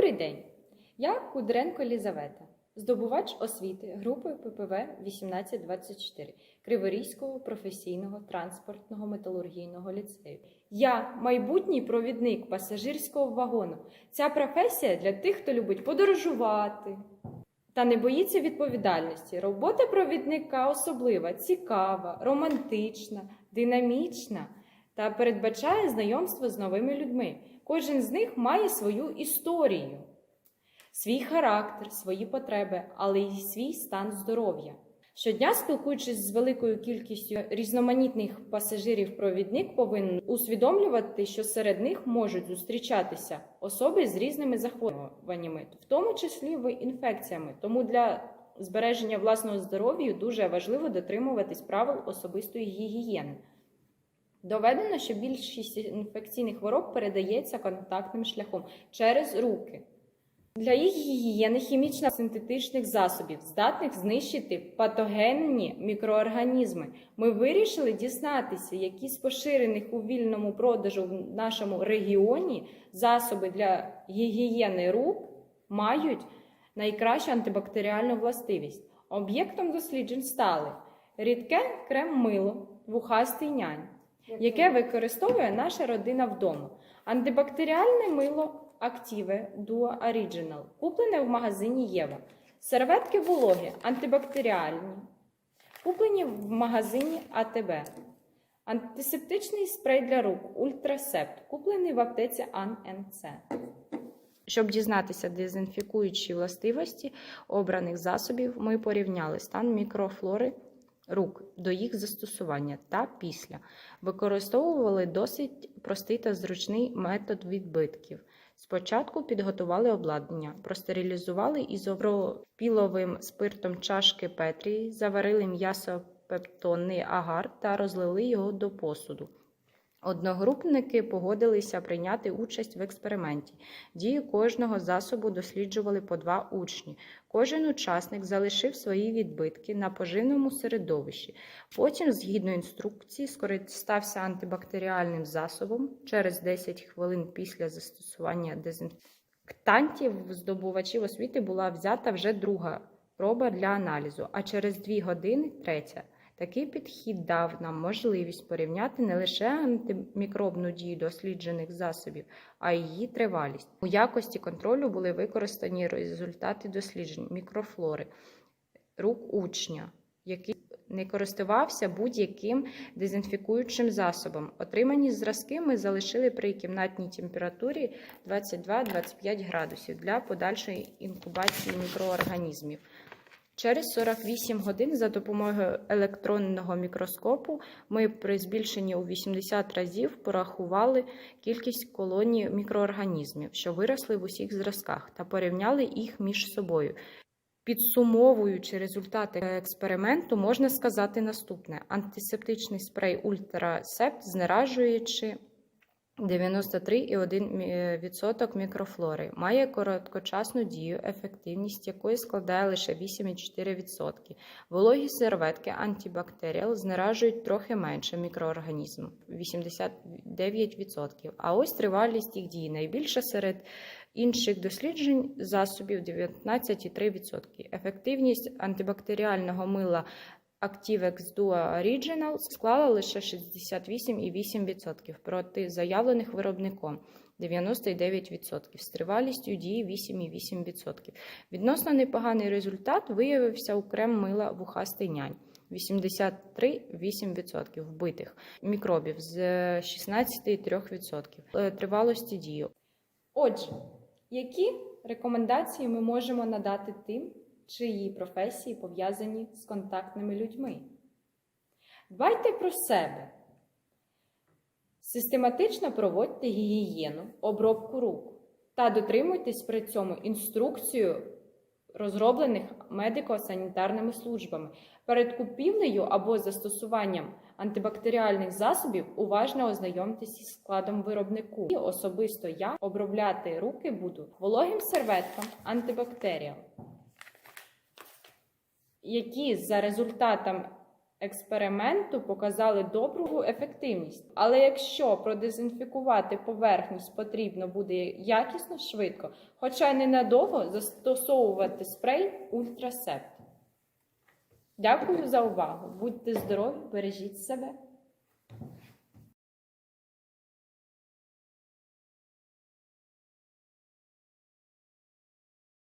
Добрий день! Я Кудренко Лізавета, здобувач освіти групи ППВ 1824 Криворізького професійного транспортного металургійного ліцею. Я майбутній провідник пасажирського вагону. Ця професія для тих, хто любить подорожувати та не боїться відповідальності. Робота провідника особлива, цікава, романтична, динамічна та передбачає знайомство з новими людьми. Кожен з них має свою історію, свій характер, свої потреби, але й свій стан здоров'я. Щодня, спілкуючись з великою кількістю різноманітних пасажирів, провідник повинен усвідомлювати, що серед них можуть зустрічатися особи з різними захворюваннями, в тому числі в інфекціями. Тому для збереження власного здоров'я дуже важливо дотримуватись правил особистої гігієни. Доведено, що більшість інфекційних хвороб передається контактним шляхом через руки. Для їх гігієни хімічна синтетичних засобів, здатних знищити патогенні мікроорганізми. Ми вирішили дізнатися, які з поширених у вільному продажу в нашому регіоні засоби для гігієни рук мають найкращу антибактеріальну властивість. Об'єктом досліджень стали рідке крем-мило, вухастий нянь, яке використовує наша родина вдома. Антибактеріальне мило Active Duo Original, куплене в магазині Єва. Серветки вологі, антибактеріальні, куплені в магазині АТБ. Антисептичний спрей для рук Ультрасепт, куплений в аптеці АННЦ. Щоб дізнатися дезінфікуючі властивості обраних засобів, ми порівняли стан мікрофлори рук до їх застосування та після. Використовували досить простий та зручний метод відбитків. Спочатку підготували обладнання, простерилізували ізопропіловим спиртом чашки Петрії, заварили м'ясо-пептонний агар та розлили його до посуду. Одногрупники погодилися прийняти участь в експерименті. Дію кожного засобу досліджували по два учні. Кожен учасник залишив свої відбитки на поживному середовищі. Потім, згідно інструкції, скористався антибактеріальним засобом. Через 10 хвилин після застосування дезінфектантів здобувачів освіти була взята вже друга проба для аналізу, а через 2 години третя. Такий підхід дав нам можливість порівняти не лише антимікробну дію досліджених засобів, а й її тривалість. У якості контролю були використані результати досліджень мікрофлори рук учня, який не користувався будь-яким дезінфікуючим засобом. Отримані зразки ми залишили при кімнатній температурі 22-25 градусів для подальшої інкубації мікроорганізмів. Через 48 годин за допомогою електронного мікроскопу ми при збільшенні у 80 разів порахували кількість колоній мікроорганізмів, що виросли в усіх зразках, та порівняли їх між собою. Підсумовуючи результати експерименту, можна сказати наступне: антисептичний спрей Ультрасепт, знеражуючи 93,1% мікрофлори, має короткочасну дію, ефективність якої складає лише 8,4%. Вологі серветки антибактеріал знеражують трохи менше мікроорганізмів 89%. А ось тривалість їх дії найбільша серед інших досліджень засобів 19,3%. Ефективність антибактеріального мила Activex Duo Original склала лише 68,8% проти заявлених виробником 99% з тривалістю дії 8,8%. Відносно непоганий результат виявився у крем мила вухастий нянь 83,8% вбитих мікробів з 16,3% тривалості дії. Отже, які рекомендації ми можемо надати тим, чиї професії пов'язані з контактними людьми. Дбайте про себе. Систематично проводьте гігієну, обробку рук та дотримуйтесь при цьому інструкцію, розроблених медико-санітарними службами. Перед купівлею або застосуванням антибактеріальних засобів уважно ознайомтеся з складом виробнику. І особисто я обробляти руки буду вологим серветком антибактеріал які за результатом експерименту показали добру ефективність. Але якщо продезінфікувати поверхність потрібно буде якісно швидко, хоча й ненадовго застосовувати спрей Ультрасепт. Дякую за увагу. Будьте здорові, бережіть себе.